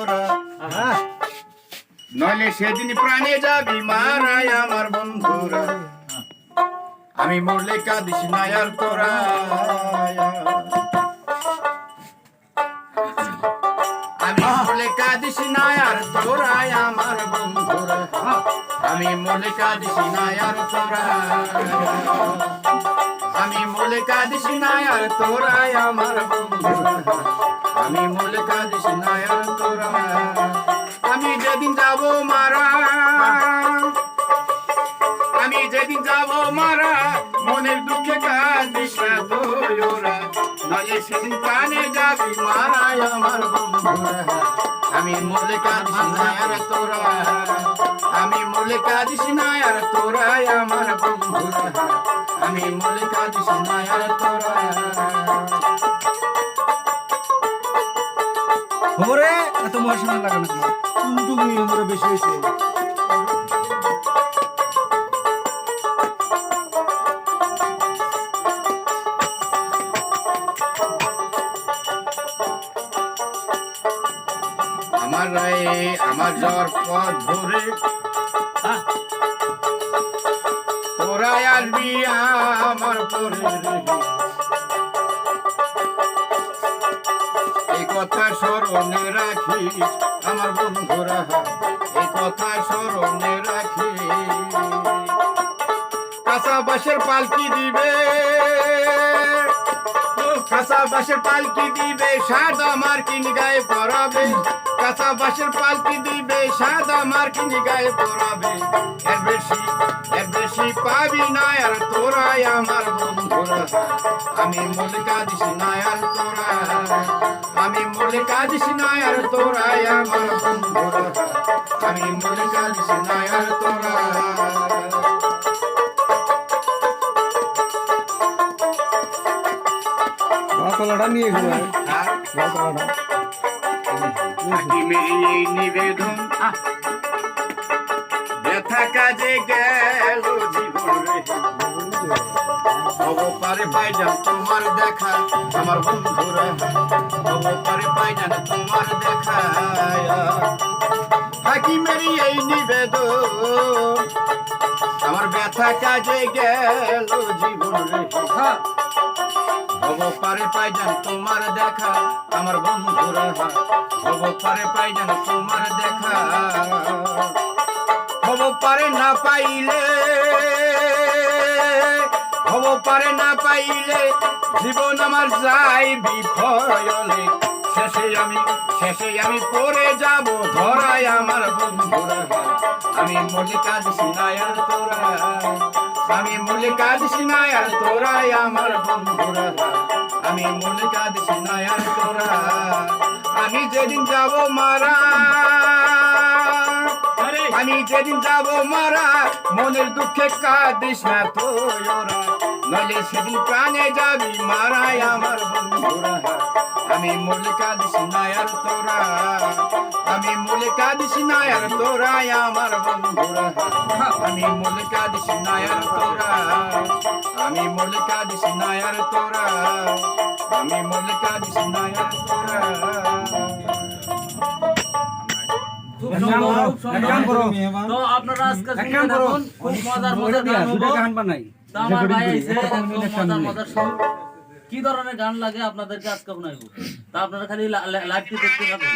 ওরা নইলে সেদিন প্রাণে যাবি মারাই আমার বন্ধুরা। আমি মরলে কাঁদিস না আর তোরা আমি মরলে কাঁদিস না আর তোরাই আমার বন্ধুরা। আমি মরলে কাঁদিস না আর তোরা আমি মরলে কাঁদিস না আর তোরাই আমার বন্ধুরা। আমি মরলে কাঁদিস না আর মনের দুঃখে কাঁদিস না তোরা নলে সেদিন প্রাণে যাবি মারাই আমার আমি মরলে কাঁদিস না আর তোরা। আমি মরলে কাঁদিস না আর তোরাই আমার আমি মরলে কাঁদিস না আর তোরা। খবরে এত মহাশূন্য লাগে না টুমটুমি আমরা বেশি আমার রায়ে আমার জ্বর পথ ধরে। তোরাই আসবি আমার পরে এই কথা স্মরণে রাখিস আমার বন্ধুরা এই কথা স্মরণে রাখি কাঁচা বাঁশের পালকি দিবে কাঁচা বাঁশের পালকি দিবে সাদা মার্কিন গায়ে পরাবে। কাঁচা বাঁশের পালকি দিবে সাদা মার্কিন গায়ে পরাবে। এর বেশি এর বেশি পাবি না আর তোরাই আমার বন্ধুরা। আমি মূল কাঁদিস না আর তোরা। আমি মূল কাঁদিস না আর তোরাই আমার বন্ধুরা। আমি মূল কাঁদিস না আর তোরা। রতলাটা নিয়ে গেল আর রতলাটা হাকিমের এই নিবেদন। ব্যথা কাজে গেল জীবন অবপারে পাইজান তোমার দেখা, আমার বন্ধুরা। অবপারে পাইজান তোমার দেখা হাকিমের এই নিবেদন। আমার ব্যথা কাজে গেল জীবন হব পারে পাইজান তোমার দেখা, আমার বন্ধুরা পারে পাইজান তোমার দেখা। পারে না পাইলে, হব পারে না পাইলে জীবন আমার যাই বিফলে শেষে আমি শেষে আমি পড়ে যাব ধরায় আমার বন্ধুরা আমি কাঁদিস না আর তোরা আমি কাঁদিস না আর তোরাই আমার বন্ধুরা। আমি মনে কাঁদিস আর তোরা। আমি যেদিন যাব মারা আমি যেদিন যাব মারা মনের দুঃখে কাঁদিস না তোরা নইলে সেদিন প্রাণে যাবি মারাই আমার বন্ধুরা। আমি মনে কাঁদিস আর তোরা। আমি মনে কাঁদিস না আর তোরাই আমার বন্ধুরা। আমি মনে কাঁদিস না আর তোরা। আমি মনে কাঁদিস না আর তোরা আমি মনে কাঁদিস না আর তোরা আপনারা আজকে মজার মজার গান বানাই। আমার ভাই মজার মজার কি ধরনের গান লাগে আপনাদেরকে আজকে শোনাইবো তা আপনারা খালি লাইভটি দেখতে থাকুন।